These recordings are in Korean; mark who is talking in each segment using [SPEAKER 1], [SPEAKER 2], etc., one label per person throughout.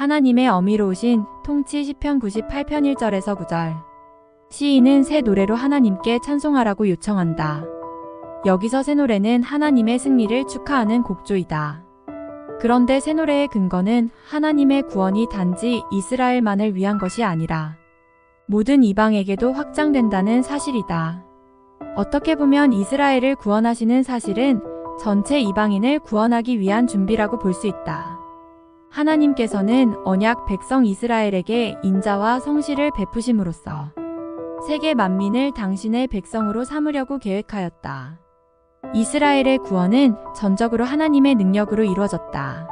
[SPEAKER 1] 하나님의 어미로우신 통치 시편 98편 1절에서 9절. 시인은 새 노래로 하나님께 찬송하라고 요청한다. 여기서 새 노래는 하나님의 승리를 축하하는 곡조이다. 그런데 새 노래의 근거는 하나님의 구원이 단지 이스라엘만을 위한 것이 아니라 모든 이방에게도 확장된다는 사실이다. 어떻게 보면 이스라엘을 구원하시는 사실은 전체 이방인을 구원하기 위한 준비라고 볼 수 있다. 하나님께서는 언약 백성 이스라엘에게 인자와 성실을 베푸심으로써 세계 만민을 당신의 백성으로 삼으려고 계획하였다. 이스라엘의 구원은 전적으로 하나님의 능력으로 이루어졌다.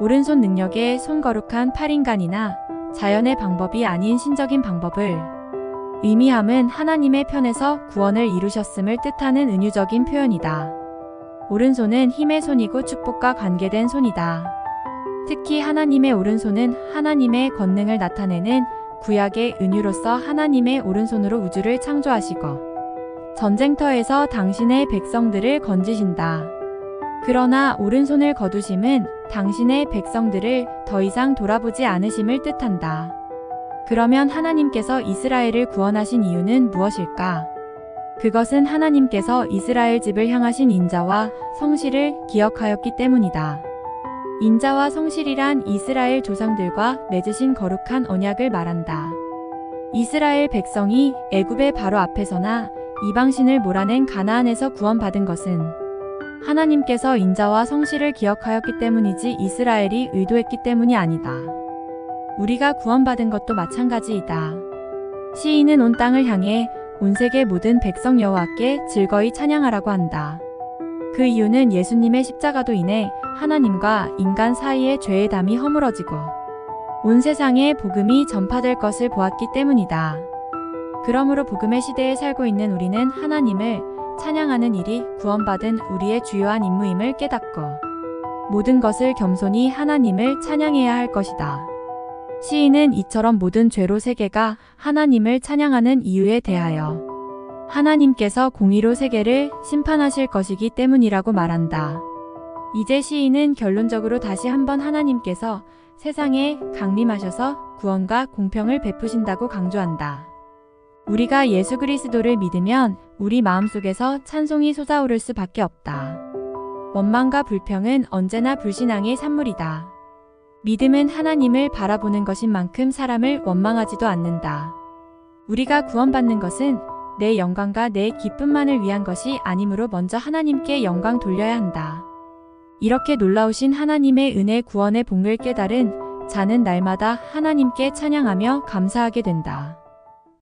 [SPEAKER 1] 오른손 능력의 손거룩한 8인간이나 자연의 방법이 아닌 신적인 방법을 의미함은 하나님의 편에서 구원을 이루셨음을 뜻하는 은유적인 표현이다. 오른손은 힘의 손이고 축복과 관계된 손이다. 특히 하나님의 오른손은 하나님의 권능을 나타내는 구약의 은유로서 하나님의 오른손으로 우주를 창조하시고 전쟁터에서 당신의 백성들을 건지신다. 그러나 오른손을 거두심은 당신의 백성들을 더 이상 돌아보지 않으심을 뜻한다. 그러면 하나님께서 이스라엘을 구원하신 이유는 무엇일까? 그것은 하나님께서 이스라엘 집을 향하신 인자와 성실을 기억하였기 때문이다. 인자와 성실이란 이스라엘 조상들과 맺으신 거룩한 언약을 말한다. 이스라엘 백성이 애굽의 바로 앞에서나 이방신을 몰아낸 가나안에서 구원받은 것은 하나님께서 인자와 성실을 기억하였기 때문이지 이스라엘이 의도했기 때문이 아니다. 우리가 구원받은 것도 마찬가지이다. 시인은 온 땅을 향해 온 세계 모든 백성 여호와께 즐거이 찬양하라고 한다. 그 이유는 예수님의 십자가도 인해 하나님과 인간 사이의 죄의 담이 허물어지고 온 세상에 복음이 전파될 것을 보았기 때문이다. 그러므로 복음의 시대에 살고 있는 우리는 하나님을 찬양하는 일이 구원받은 우리의 주요한 임무임을 깨닫고 모든 것을 겸손히 하나님을 찬양해야 할 것이다. 시인은 이처럼 모든 죄로 세계가 하나님을 찬양하는 이유에 대하여 하나님께서 공의로 세계를 심판하실 것이기 때문이라고 말한다. 이제 시인은 결론적으로 다시 한번 하나님께서 세상에 강림하셔서 구원과 공평을 베푸신다고 강조한다. 우리가 예수 그리스도를 믿으면 우리 마음속에서 찬송이 솟아오를 수밖에 없다. 원망과 불평은 언제나 불신앙의 산물이다. 믿음은 하나님을 바라보는 것인 만큼 사람을 원망하지도 않는다. 우리가 구원받는 것은 내 영광과 내 기쁨만을 위한 것이 아니므로 먼저 하나님께 영광 돌려야 한다. 이렇게 놀라우신 하나님의 은혜 구원의 복을 깨달은 자는 날마다 하나님께 찬양하며 감사하게 된다.